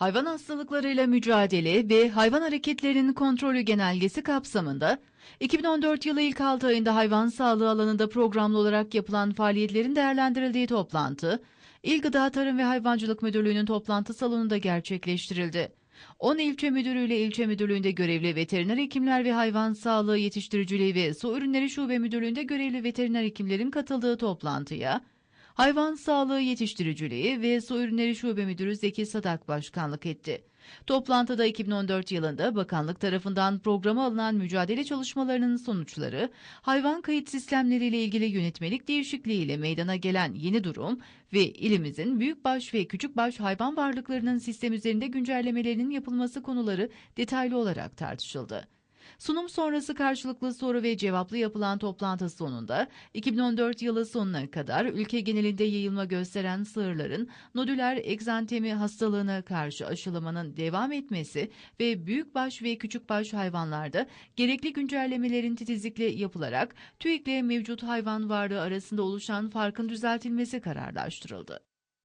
Hayvan hastalıklarıyla mücadele ve hayvan hareketlerinin kontrolü genelgesi kapsamında 2014 yılı ilk 6 ayında hayvan sağlığı alanında programlı olarak yapılan faaliyetlerin değerlendirildiği toplantı, İl Gıda Tarım ve Hayvancılık Müdürlüğü'nün toplantı salonunda gerçekleştirildi. 10 ilçe müdürüyle ilçe müdürlüğünde görevli veteriner hekimler ve hayvan sağlığı yetiştiriciliği ve su ürünleri şube müdürlüğünde görevli veteriner hekimlerin katıldığı toplantıya Hayvan Sağlığı Yetiştiriciliği ve Su Ürünleri Şube Müdürü Zeki Sadak başkanlık etti. Toplantıda 2014 yılında bakanlık tarafından programa alınan mücadele çalışmalarının sonuçları, hayvan kayıt sistemleriyle ilgili yönetmelik değişikliğiyle meydana gelen yeni durum ve ilimizin büyükbaş ve küçükbaş hayvan varlıklarının sistem üzerinde güncellemelerinin yapılması konuları detaylı olarak tartışıldı. Sunum sonrası karşılıklı soru ve cevaplı yapılan toplantı sonunda 2014 yılı sonuna kadar ülke genelinde yayılma gösteren sığırların nodüler egzantemi hastalığına karşı aşılamanın devam etmesi ve büyükbaş ve küçükbaş hayvanlarda gerekli güncellemelerin titizlikle yapılarak TÜİK'le mevcut hayvan varlığı arasında oluşan farkın düzeltilmesi kararlaştırıldı.